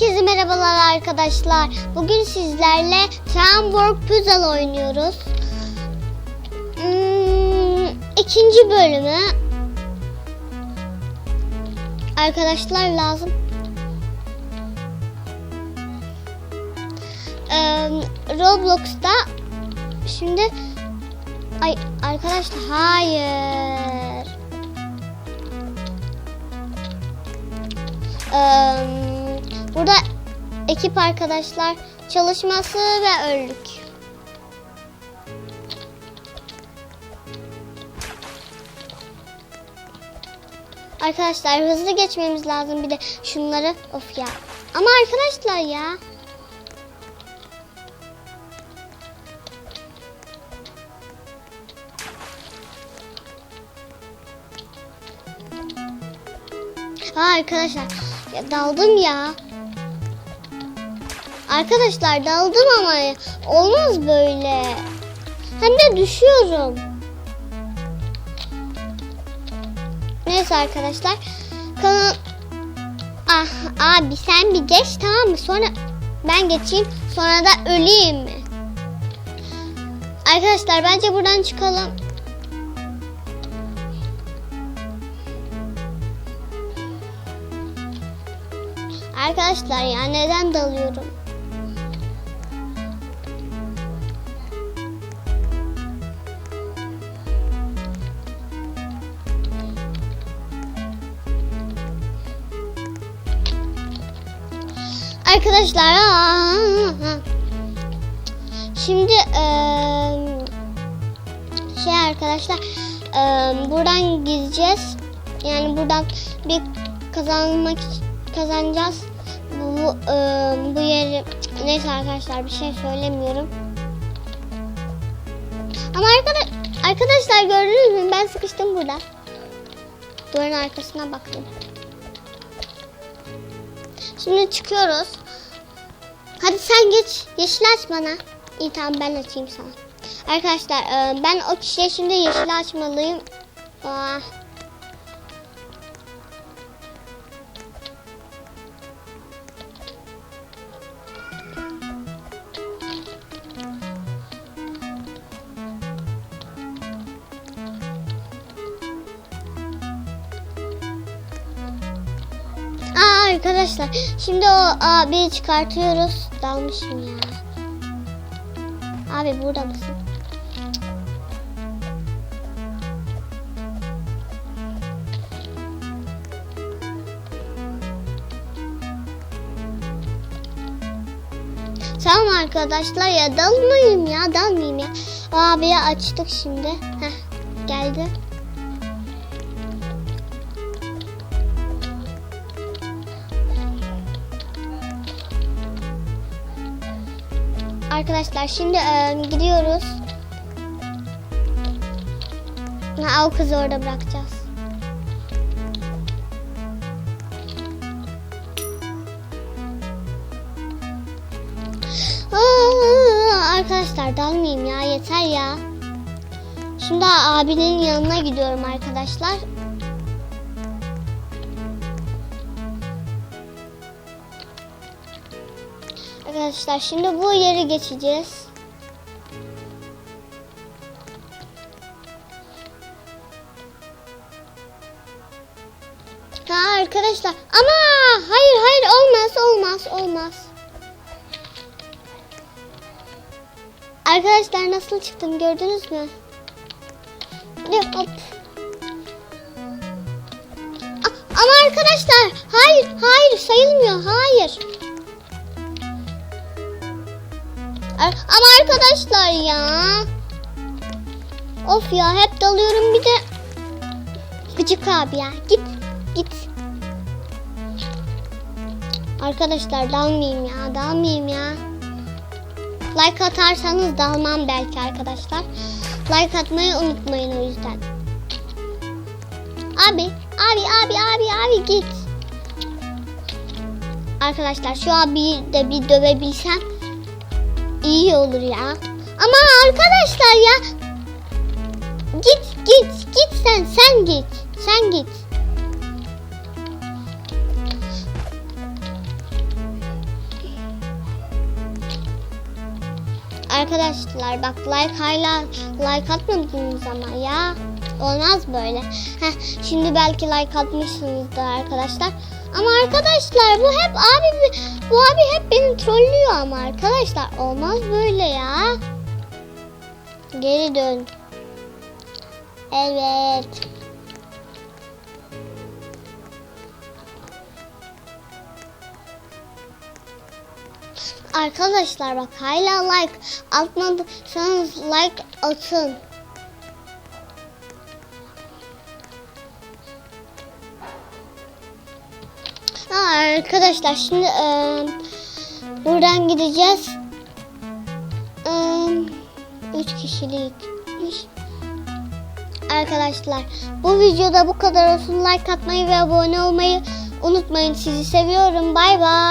Herkese merhabalar arkadaşlar. Bugün sizlerle Tramwork Puzzle oynuyoruz. Hmm, ikinci bölümü. Arkadaşlar lazım. Ee, Roblox'ta şimdi ay arkadaşlar hayır. Ee, burada ekip arkadaşlar çalışması ve öldük. Arkadaşlar hızlı geçmemiz lazım bir de şunları of ya. Ama arkadaşlar ya. Ha arkadaşlar ya daldım ya. Arkadaşlar daldım ama olmaz böyle. Hem de düşüyorum. Neyse arkadaşlar. Kanal... Ah, abi sen bir geç tamam mı? Sonra ben geçeyim. Sonra da öleyim mi? Arkadaşlar bence buradan çıkalım. Arkadaşlar ya neden dalıyorum? Arkadaşlar şimdi eee, şey arkadaşlar eee, buradan gideceğiz. Yani buradan bir kazanmak kazanacağız. Bu, bu, bu yeri neyse arkadaşlar bir şey söylemiyorum. Ama arkadaş, arkadaşlar gördünüz mü ben sıkıştım burada. Duvarın arkasına baktım. Şimdi çıkıyoruz. Hadi sen geç. Yeşil aç bana. İyi tamam ben açayım sana. Arkadaşlar e, ben o kişiye şimdi yeşil açmalıyım. Ah. Arkadaşlar şimdi o abiyi çıkartıyoruz. Dalmışım ya. Abi burada mısın? Tamam arkadaşlar ya dalmayayım ya dalmayayım ya. O abiyi açtık şimdi. Heh, geldi. Arkadaşlar şimdi e, gidiyoruz. Ha, o kızı orada bırakacağız. Arkadaşlar dalmayayım ya yeter ya. Şimdi abinin yanına gidiyorum arkadaşlar. Arkadaşlar şimdi bu yeri geçeceğiz. Ha arkadaşlar ama hayır hayır olmaz olmaz olmaz. Arkadaşlar nasıl çıktım gördünüz mü? Hop. Ama arkadaşlar hayır hayır sayılmıyor hayır. Ama arkadaşlar ya. Of ya hep dalıyorum bir de. Gıcık abi ya. Git. Git. Arkadaşlar dalmayayım ya. Dalmayayım ya. Like atarsanız dalmam belki arkadaşlar. Like atmayı unutmayın o yüzden. Abi. Abi abi abi abi git. Arkadaşlar şu abiyi de bir dövebilsem iyi olur ya. Ama arkadaşlar ya git git git sen sen git sen git. Arkadaşlar bak like hala like atmadınız ama ya olmaz böyle. Heh, şimdi belki like atmışsınızdır arkadaşlar. Ama arkadaşlar bu hep abi bu abi hep beni trollüyor ama arkadaşlar olmaz böyle ya. Geri dön. Evet. Arkadaşlar bak hala like atmadıysanız like atın. Arkadaşlar şimdi e, buradan gideceğiz. E, üç kişilik. iş. Arkadaşlar bu videoda bu kadar olsun. Like atmayı ve abone olmayı unutmayın. Sizi seviyorum. Bay bay.